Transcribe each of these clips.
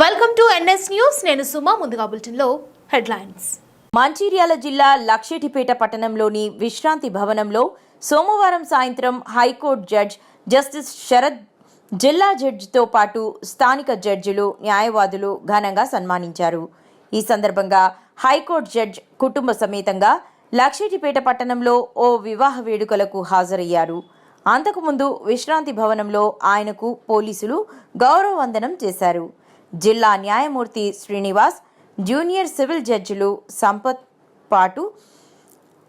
Welcome to NS news నేను సుమా ముందుగా బులెటిన్లో హెడ్లైన్స్. మంచిర్యాల జిల్లా లక్షిటిపేట పట్టణంలోని విశ్రాంతి భవనంలో సోమవారం సాయంత్రం హైకోర్టు జడ్జ్ జస్టిస్ శరద్ జిల్లా జడ్జితో పాటు స్థానిక జడ్జిలు న్యాయవాదులు ఘనంగా సన్మానించారు. ఈ సందర్భంగా హైకోర్టు జడ్జ్ కుటుంబ సమేతంగా లక్షిటిపేట పట్టణంలో ఓ వివాహ వేడుకలకు హాజరయ్యారు. అంతకుముందు విశ్రాంతి భవనంలో ఆయనకు పోలీసులు గౌరవ వందనం చేశారు. జిల్లా న్యాయమూర్తి శ్రీనివాస్ జూనియర్ సివిల్ జడ్జిలు సంపత్ పాటు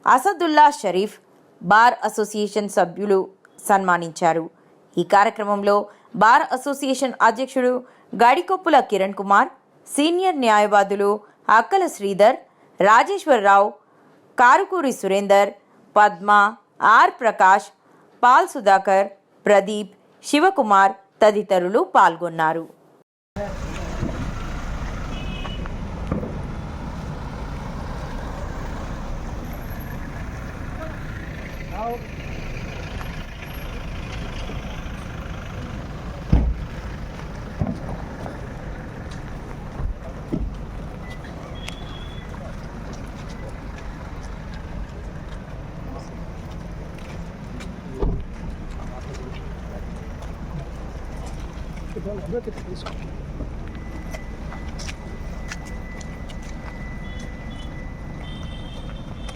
అసదుల్లా షరీఫ్ బార్ అసోసియేషన్ సభ్యులు సన్మానించారు. ఈ కార్యక్రమంలో బార్ అసోసియేషన్ అధ్యక్షుడు గడికొప్పుల కిరణ్ కుమార్ సీనియర్ న్యాయవాదులు అక్కల శ్రీధర్ రాజేశ్వరరావు కారుకూరి సురేందర్ పద్మ ఆర్ ప్రకాష్ పాల్ సుధాకర్ ప్రదీప్ శివకుమార్ తదితరులు పాల్గొన్నారు. out. Look at this.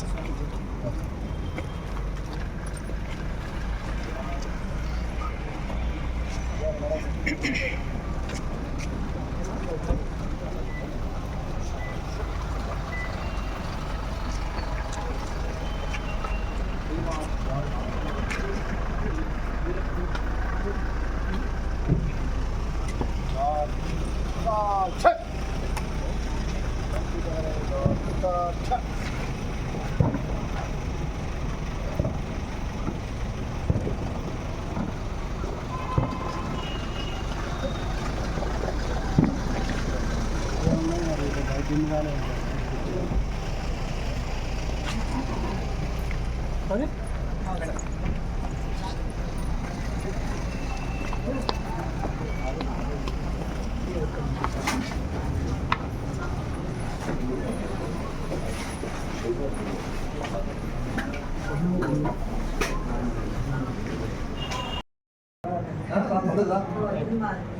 자, 첫! 자, 첫! 好嘞，好嘞。来，好，走着走。